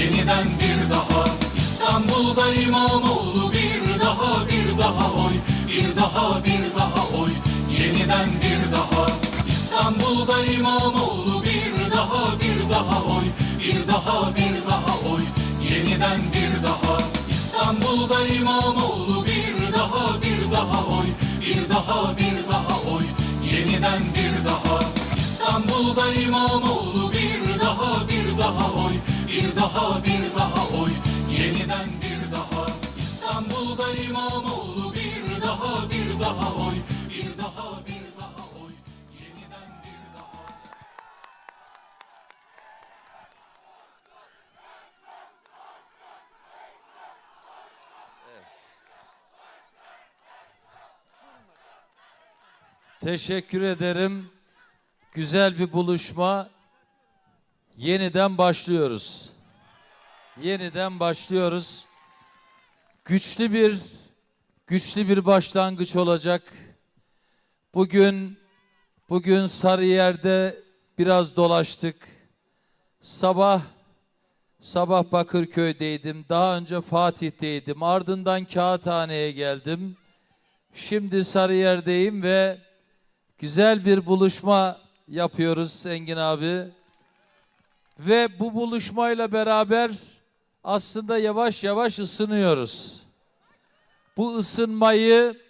Yeniden bir daha. İstanbul'da İmamoğlu bir daha bir daha oy bir daha bir daha oy. Yeniden bir daha. İstanbul'da İmamoğlu bir daha bir daha oy bir daha bir daha oy. Yeniden bir daha. İstanbul'da İmamoğlu bir daha bir daha oy bir daha bir daha oy. Yeniden bir daha. İstanbul'da İmamoğlu bir daha bir daha oy bir daha bir daha oy. Yeniden bir daha. İstanbul'da İmamoğlu bir daha bir daha oy. Bir daha bir daha oy. Yeniden bir daha. Teşekkür ederim. Güzel bir buluşma. Yeniden başlıyoruz. Yeniden başlıyoruz. Güçlü bir güçlü bir başlangıç olacak. Bugün bugün Sarıyer'de biraz dolaştık. Sabah sabah Bakırköy'deydim. Daha önce Fatih'teydim. Ardından Kağıthane'ye geldim. Şimdi Sarıyer'deyim ve güzel bir buluşma yapıyoruz Engin abi. Ve bu buluşmayla beraber aslında yavaş yavaş ısınıyoruz. Bu ısınmayı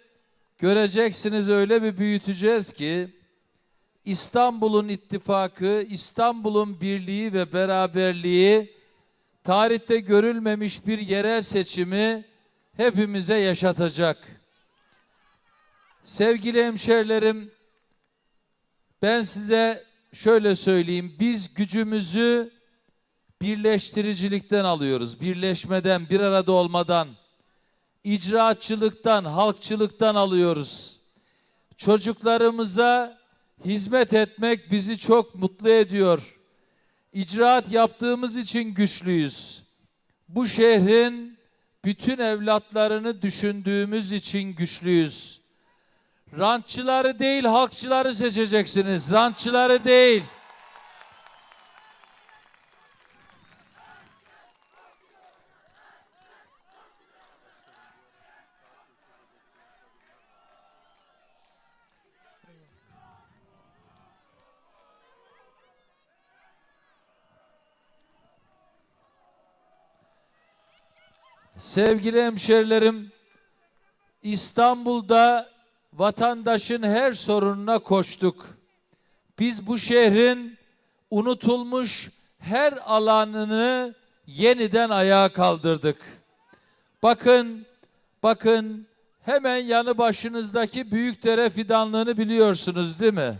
göreceksiniz öyle bir büyüteceğiz ki İstanbul'un ittifakı, İstanbul'un birliği ve beraberliği tarihte görülmemiş bir yerel seçimi hepimize yaşatacak. Sevgili hemşerilerim, ben size şöyle söyleyeyim. Biz gücümüzü birleştiricilikten alıyoruz. Birleşmeden, bir arada olmadan, icraatçılıktan, halkçılıktan alıyoruz. Çocuklarımıza hizmet etmek bizi çok mutlu ediyor. İcraat yaptığımız için güçlüyüz. Bu şehrin bütün evlatlarını düşündüğümüz için güçlüyüz. Rantçıları değil halkçıları seçeceksiniz. Rantçıları değil. Sevgili hemşerilerim, İstanbul'da vatandaşın her sorununa koştuk. Biz bu şehrin unutulmuş her alanını yeniden ayağa kaldırdık. Bakın, bakın hemen yanı başınızdaki Büyükdere fidanlığını biliyorsunuz değil mi?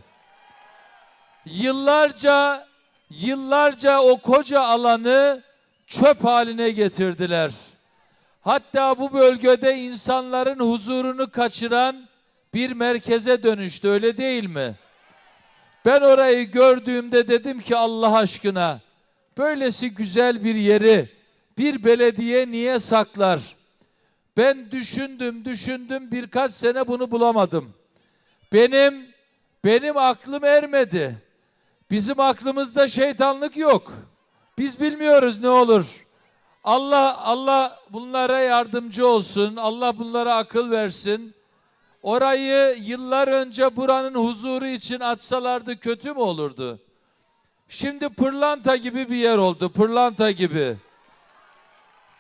Yıllarca, yıllarca o koca alanı çöp haline getirdiler. Hatta bu bölgede insanların huzurunu kaçıran bir merkeze dönüştü öyle değil mi? Ben orayı gördüğümde dedim ki Allah aşkına böylesi güzel bir yeri bir belediye niye saklar? Ben düşündüm düşündüm birkaç sene bunu bulamadım. Benim benim aklım ermedi. Bizim aklımızda şeytanlık yok. Biz bilmiyoruz ne olur. Allah Allah bunlara yardımcı olsun. Allah bunlara akıl versin. Orayı yıllar önce buranın huzuru için açsalardı kötü mü olurdu? Şimdi pırlanta gibi bir yer oldu. Pırlanta gibi.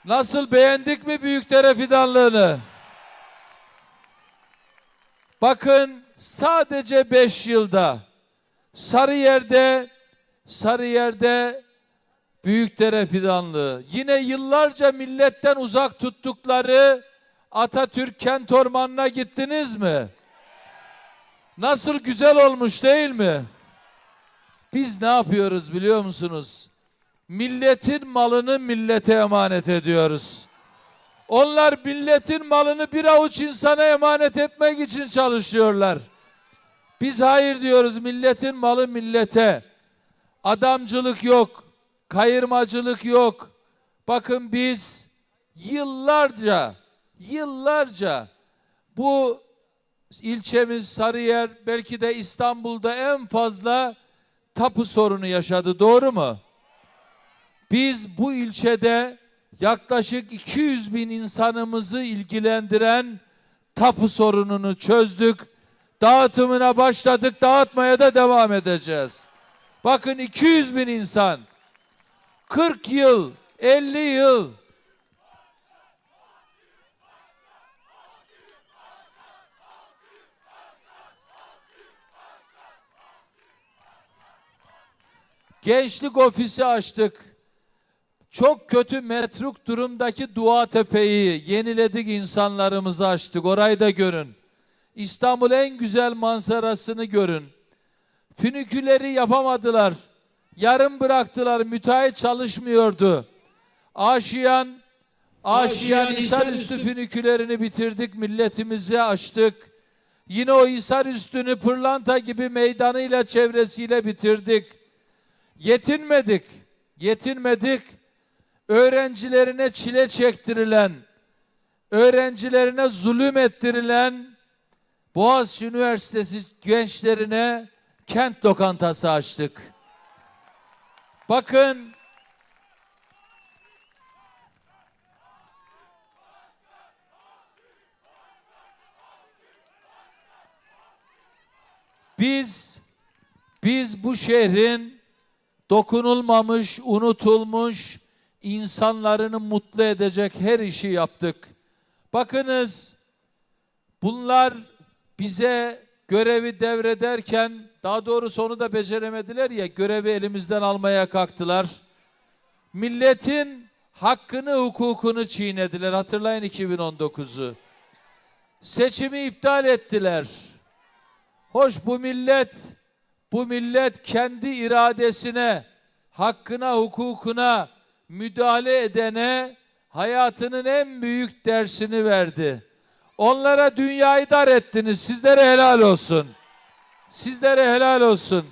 Nasıl beğendik mi Büyükdere fidanlığını? Bakın sadece beş yılda Sarıyer'de Sarıyer'de Büyükdere fidanlığı. Yine yıllarca milletten uzak tuttukları Atatürk kent ormanına gittiniz mi? Nasıl güzel olmuş değil mi? Biz ne yapıyoruz biliyor musunuz? Milletin malını millete emanet ediyoruz. Onlar milletin malını bir avuç insana emanet etmek için çalışıyorlar. Biz hayır diyoruz milletin malı millete. Adamcılık yok, kayırmacılık yok. Bakın biz yıllarca, yıllarca bu ilçemiz Sarıyer belki de İstanbul'da en fazla tapu sorunu yaşadı. Doğru mu? Biz bu ilçede yaklaşık 200 bin insanımızı ilgilendiren tapu sorununu çözdük. Dağıtımına başladık, dağıtmaya da devam edeceğiz. Bakın 200 bin insan 40 yıl, 50 yıl Gençlik ofisi açtık. Çok kötü metruk durumdaki Dua Tepe'yi yeniledik insanlarımızı açtık. Orayı da görün. İstanbul en güzel manzarasını görün. Füniküleri yapamadılar. Yarım bıraktılar. Müteahhit çalışmıyordu. Aşiyan, Aşiyan Hisarüstü fünikülerini bitirdik. Milletimize açtık. Yine o Hisarüstü'nü pırlanta gibi meydanıyla çevresiyle bitirdik. Yetinmedik. Yetinmedik. Öğrencilerine çile çektirilen, öğrencilerine zulüm ettirilen Boğaziçi Üniversitesi gençlerine kent lokantası açtık. Bakın biz biz bu şehrin dokunulmamış, unutulmuş insanlarını mutlu edecek her işi yaptık. Bakınız bunlar bize görevi devrederken daha doğrusu onu da beceremediler ya görevi elimizden almaya kalktılar. Milletin hakkını hukukunu çiğnediler. Hatırlayın 2019'u. Seçimi iptal ettiler. Hoş bu millet bu millet kendi iradesine, hakkına, hukukuna müdahale edene hayatının en büyük dersini verdi. Onlara dünyayı dar ettiniz. Sizlere helal olsun. Sizlere helal olsun.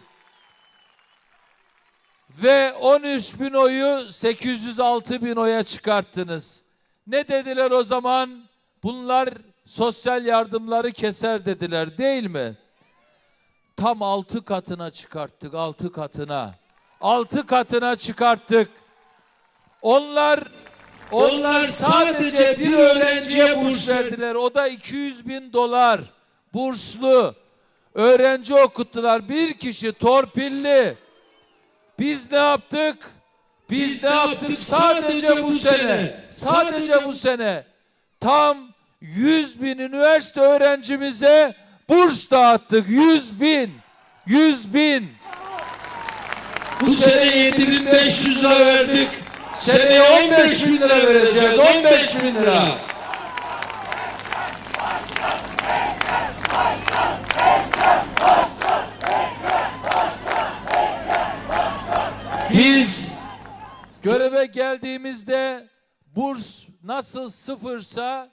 Ve 13 bin oyu 806 bin oya çıkarttınız. Ne dediler o zaman? Bunlar sosyal yardımları keser dediler değil mi? Tam altı katına çıkarttık, altı katına. Altı katına çıkarttık. Onlar onlar sadece bir öğrenciye burs verdiler. O da 200 bin dolar burslu. Öğrenci okuttular. Bir kişi torpilli. Biz ne yaptık? Biz ne yaptık? Sadece bu sene, sadece bu sene tam 100 bin üniversite öğrencimize burs dağıttık. 100 bin. 100 bin. Bu sene 7500 lira verdik. Seneye 15 bin lira vereceğiz. 15 bin lira. Biz göreve geldiğimizde burs nasıl sıfırsa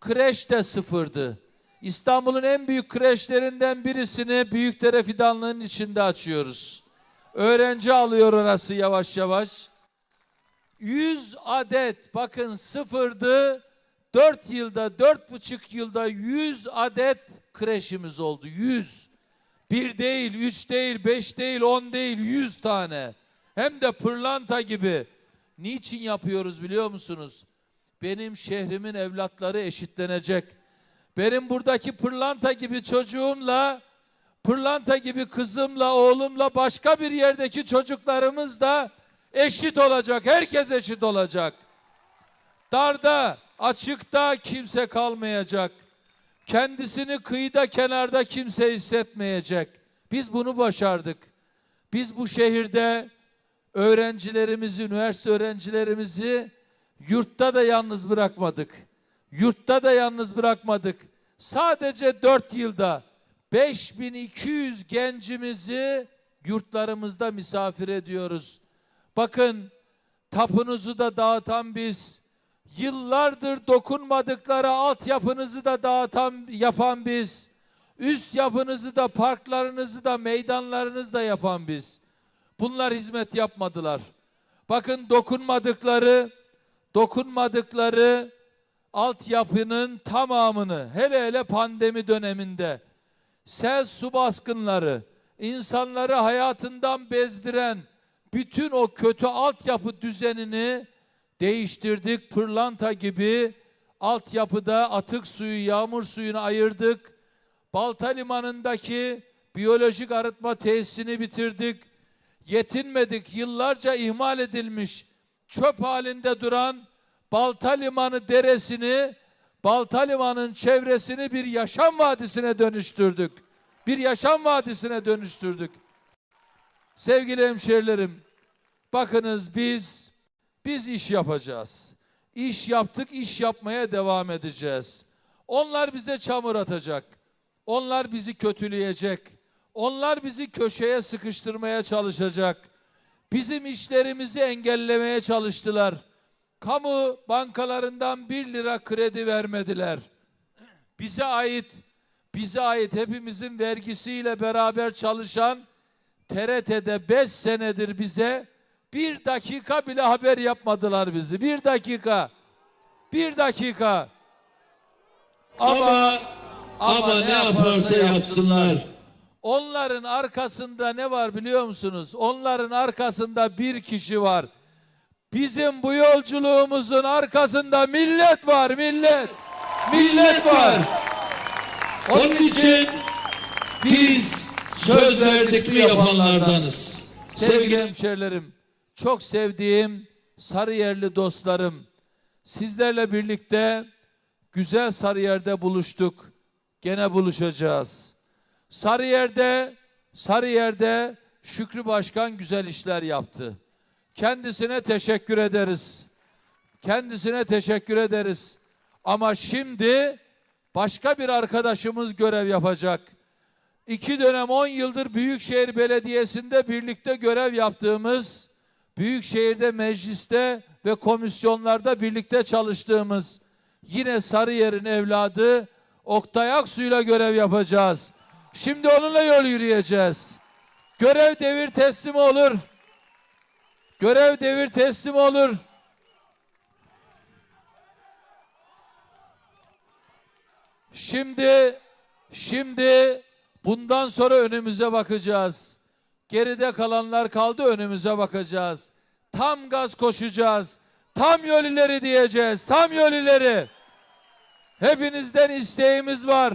kreş de sıfırdı. İstanbul'un en büyük kreşlerinden birisini Büyükdere Fidanlığı'nın içinde açıyoruz. Öğrenci alıyor orası yavaş yavaş. 100 adet bakın sıfırdı. 4 yılda, 4,5 yılda 100 adet kreşimiz oldu. 100. Bir değil, üç değil, beş değil, on değil, yüz tane. Hem de pırlanta gibi. Niçin yapıyoruz biliyor musunuz? Benim şehrimin evlatları eşitlenecek. Benim buradaki pırlanta gibi çocuğumla, pırlanta gibi kızımla, oğlumla başka bir yerdeki çocuklarımız da eşit olacak. Herkes eşit olacak. Darda, açıkta kimse kalmayacak. Kendisini kıyıda kenarda kimse hissetmeyecek. Biz bunu başardık. Biz bu şehirde öğrencilerimizi, üniversite öğrencilerimizi yurtta da yalnız bırakmadık. Yurtta da yalnız bırakmadık. Sadece 4 yılda 5200 gencimizi yurtlarımızda misafir ediyoruz. Bakın tapunuzu da dağıtan biz, yıllardır dokunmadıkları altyapınızı da dağıtan yapan biz, üst yapınızı da parklarınızı da meydanlarınızı da yapan biz. Bunlar hizmet yapmadılar. Bakın dokunmadıkları, dokunmadıkları altyapının tamamını hele hele pandemi döneminde sel su baskınları, insanları hayatından bezdiren bütün o kötü altyapı düzenini değiştirdik. Pırlanta gibi altyapıda atık suyu, yağmur suyunu ayırdık. Balta Limanı'ndaki biyolojik arıtma tesisini bitirdik. Yetinmedik. Yıllarca ihmal edilmiş, çöp halinde duran Balta Limanı deresini, Balta Limanı'nın çevresini bir yaşam vadisine dönüştürdük. Bir yaşam vadisine dönüştürdük. Sevgili hemşerilerim, bakınız biz biz iş yapacağız. İş yaptık, iş yapmaya devam edeceğiz. Onlar bize çamur atacak. Onlar bizi kötüleyecek. Onlar bizi köşeye sıkıştırmaya çalışacak. Bizim işlerimizi engellemeye çalıştılar. Kamu bankalarından bir lira kredi vermediler. Bize ait, bize ait hepimizin vergisiyle beraber çalışan TRT'de 5 senedir bize bir dakika bile haber yapmadılar bizi. Bir dakika. Bir dakika. Ama ama ne yaparsa yapsınlar. Onların arkasında ne var biliyor musunuz? Onların arkasında bir kişi var. Bizim bu yolculuğumuzun arkasında millet var, millet. Millet var. Onun için biz söz verdik mi yapanlardanız. Sevgili hemşerilerim, çok sevdiğim Sarıyerli dostlarım, sizlerle birlikte güzel Sarıyer'de buluştuk. Gene buluşacağız. Sarıyer'de, Sarıyer'de Şükrü Başkan güzel işler yaptı. Kendisine teşekkür ederiz. Kendisine teşekkür ederiz. Ama şimdi başka bir arkadaşımız görev yapacak. İki dönem 10 yıldır Büyükşehir Belediyesi'nde birlikte görev yaptığımız, Büyükşehir'de mecliste ve komisyonlarda birlikte çalıştığımız yine Sarıyer'in evladı Oktay Aksu'yla görev yapacağız. Şimdi onunla yol yürüyeceğiz. Görev devir teslim olur. Görev devir teslim olur. Şimdi şimdi bundan sonra önümüze bakacağız. Geride kalanlar kaldı önümüze bakacağız. Tam gaz koşacağız. Tam yol diyeceğiz. Tam yol. Hepinizden isteğimiz var.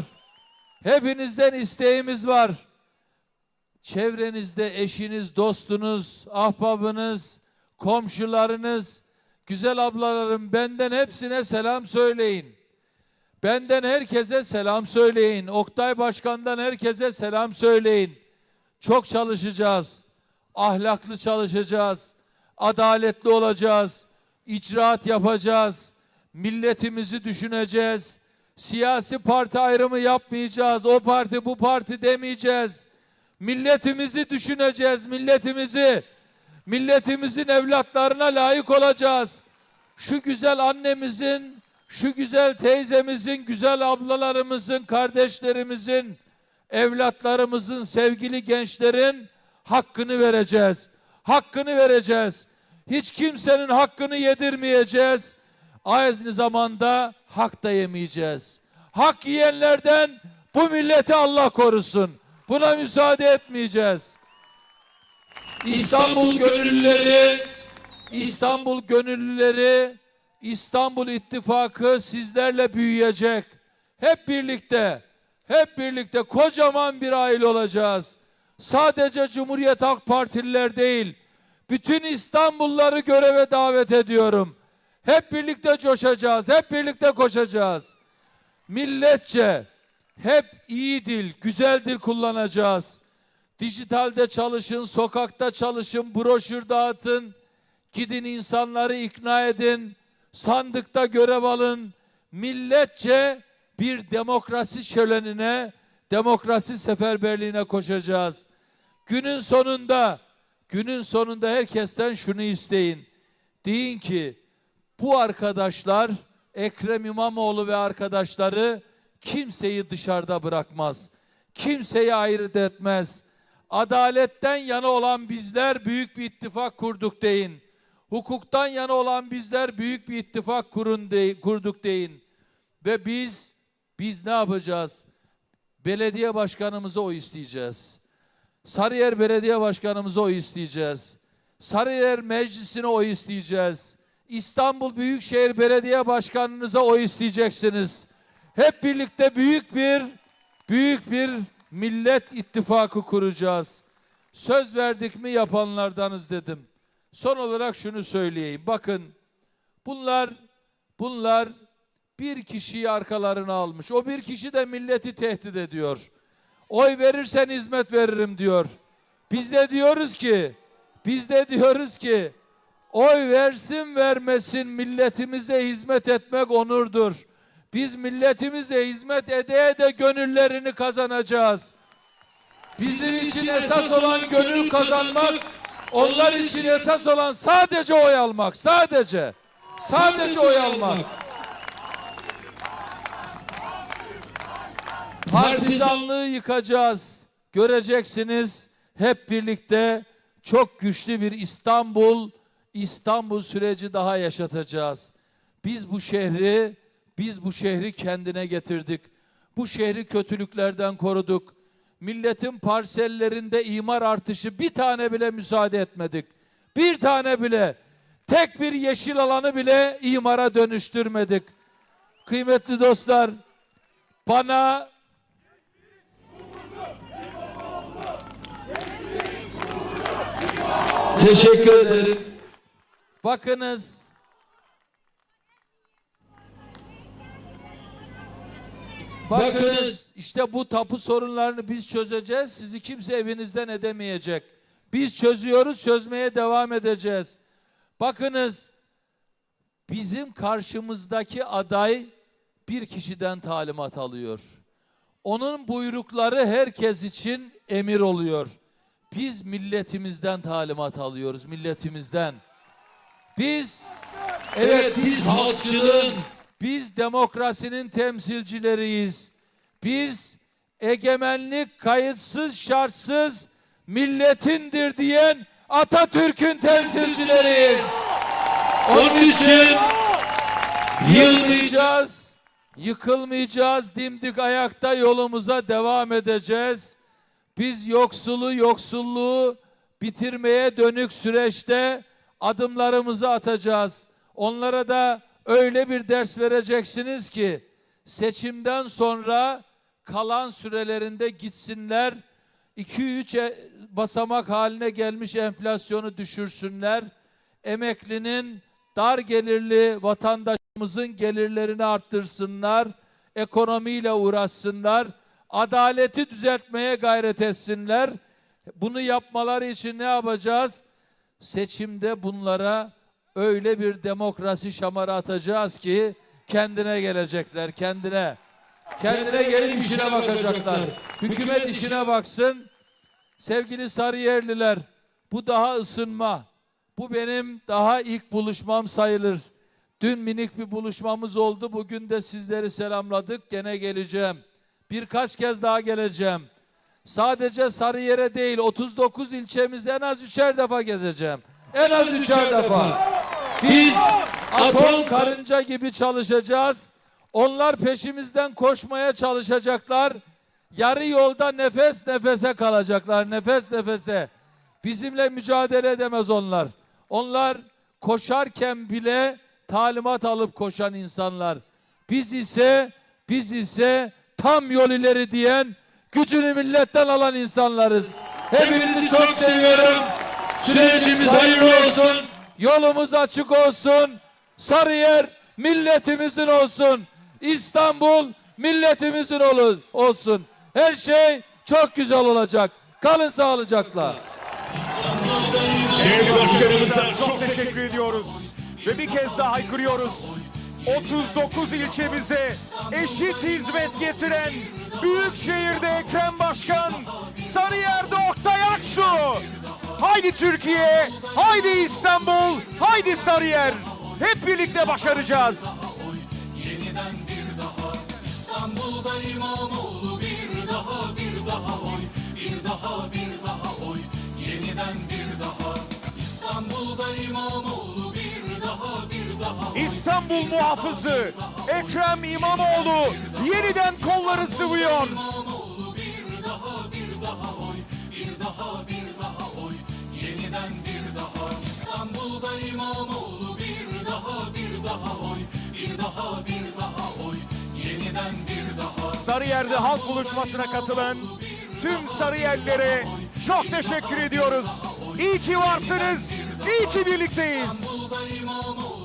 Hepinizden isteğimiz var. Çevrenizde eşiniz, dostunuz, ahbabınız, komşularınız, güzel ablalarım benden hepsine selam söyleyin. Benden herkese selam söyleyin. Oktay Başkan'dan herkese selam söyleyin. Çok çalışacağız. Ahlaklı çalışacağız. Adaletli olacağız. İcraat yapacağız. Milletimizi düşüneceğiz. Siyasi parti ayrımı yapmayacağız. O parti bu parti demeyeceğiz. Milletimizi düşüneceğiz. Milletimizi. Milletimizin evlatlarına layık olacağız. Şu güzel annemizin, şu güzel teyzemizin, güzel ablalarımızın, kardeşlerimizin, evlatlarımızın, sevgili gençlerin hakkını vereceğiz. Hakkını vereceğiz. Hiç kimsenin hakkını yedirmeyeceğiz. Aynı zamanda hak da yemeyeceğiz. Hak yiyenlerden bu milleti Allah korusun. Buna müsaade etmeyeceğiz. İstanbul gönüllüleri, İstanbul gönüllüleri, İstanbul İttifakı sizlerle büyüyecek. Hep birlikte, hep birlikte kocaman bir aile olacağız. Sadece Cumhuriyet Halk Partililer değil, bütün İstanbulluları göreve davet ediyorum. Hep birlikte coşacağız, hep birlikte koşacağız. Milletçe hep iyi dil, güzel dil kullanacağız. Dijitalde çalışın, sokakta çalışın, broşür dağıtın. Gidin insanları ikna edin. Sandıkta görev alın. Milletçe bir demokrasi şölenine, demokrasi seferberliğine koşacağız. Günün sonunda, günün sonunda herkesten şunu isteyin. Deyin ki bu arkadaşlar Ekrem İmamoğlu ve arkadaşları kimseyi dışarıda bırakmaz. Kimseyi ayırt etmez. Adaletten yana olan bizler büyük bir ittifak kurduk deyin. Hukuktan yana olan bizler büyük bir ittifak kurun de, kurduk deyin. Ve biz biz ne yapacağız? Belediye başkanımıza o isteyeceğiz. Sarıyer Belediye Başkanımıza o isteyeceğiz. Sarıyer Meclisi'ne oy isteyeceğiz. İstanbul Büyükşehir Belediye Başkanınıza oy isteyeceksiniz. Hep birlikte büyük bir büyük bir millet ittifakı kuracağız. Söz verdik mi yapanlardanız dedim. Son olarak şunu söyleyeyim. Bakın bunlar bunlar bir kişiyi arkalarına almış. O bir kişi de milleti tehdit ediyor. Oy verirsen hizmet veririm diyor. Biz de diyoruz ki biz de diyoruz ki oy versin vermesin milletimize hizmet etmek onurdur. Biz milletimize hizmet ede ede gönüllerini kazanacağız. Bizim için esas olan gönül kazanmak, onlar için esas olan sadece oy almak. Sadece. Sadece oy almak. Partizanlığı yıkacağız. Göreceksiniz hep birlikte çok güçlü bir İstanbul, İstanbul süreci daha yaşatacağız. Biz bu şehri, biz bu şehri kendine getirdik. Bu şehri kötülüklerden koruduk. Milletin parsellerinde imar artışı bir tane bile müsaade etmedik. Bir tane bile, tek bir yeşil alanı bile imara dönüştürmedik. Kıymetli dostlar, bana Teşekkür ederim. Bakınız. Bakınız işte bu tapu sorunlarını biz çözeceğiz. Sizi kimse evinizden edemeyecek. Biz çözüyoruz, çözmeye devam edeceğiz. Bakınız bizim karşımızdaki aday bir kişiden talimat alıyor. Onun buyrukları herkes için emir oluyor. Biz milletimizden talimat alıyoruz, milletimizden. Biz Evet biz halkçılığın biz demokrasinin temsilcileriyiz. Biz egemenlik kayıtsız şartsız milletindir diyen Atatürk'ün temsilcileriyiz. onun için Yılmayacağız, yıkılmayacağız, dimdik ayakta yolumuza devam edeceğiz. Biz yoksulu, yoksulluğu bitirmeye dönük süreçte adımlarımızı atacağız. Onlara da öyle bir ders vereceksiniz ki seçimden sonra kalan sürelerinde gitsinler. 2-3 e- basamak haline gelmiş enflasyonu düşürsünler. Emeklinin dar gelirli vatandaşımızın gelirlerini arttırsınlar. Ekonomiyle uğraşsınlar. Adaleti düzeltmeye gayret etsinler. Bunu yapmaları için ne yapacağız? Seçimde bunlara öyle bir demokrasi şamarı atacağız ki kendine gelecekler, kendine. Kendine gelip işine bakacaklar. Hükümet işine baksın. Sevgili Sarıyerliler, bu daha ısınma. Bu benim daha ilk buluşmam sayılır. Dün minik bir buluşmamız oldu. Bugün de sizleri selamladık. Gene geleceğim. Birkaç kez daha geleceğim. Sadece Sarıyer'e değil 39 ilçemizi en az üçer defa gezeceğim. En az üçer defa. Biz atom karınca gibi çalışacağız. Onlar peşimizden koşmaya çalışacaklar. Yarı yolda nefes nefese kalacaklar. Nefes nefese. Bizimle mücadele edemez onlar. Onlar koşarken bile talimat alıp koşan insanlar. Biz ise biz ise tam yol ileri diyen gücünü milletten alan insanlarız. Hepinizi çok seviyorum. Sürecimiz hayırlı olsun. Yolumuz açık olsun. Sarıyer milletimizin olsun. İstanbul milletimizin olu- olsun. Her şey çok güzel olacak. Kalın sağlıcakla. Değerli başkanımıza çok teşekkür ediyoruz. Ve bir kez daha haykırıyoruz. 39 ilçemize eşit hizmet getiren Büyükşehir'de Ekrem Başkan, Sarıyer'de Oktay Aksu. Haydi Türkiye, haydi İstanbul, haydi Sarıyer. Hep birlikte başaracağız. Yeniden bir daha İstanbul'da İmamoğlu bir daha bir daha oy bir daha bir daha oy yeniden bir daha İstanbul'da İmamoğlu bir daha bir daha oy İstanbul muhafızı Ekrem İmamoğlu yeniden kolları sıvıyor. İstanbul'da İmamoğlu bir daha bir daha oy bir daha bir daha oy yeniden bir daha Sarıyer'de halk buluşmasına katılan tüm Sarıyerlilere çok teşekkür ediyoruz. İyi ki varsınız, iyi ki birlikteyiz. İstanbul'da İmamoğlu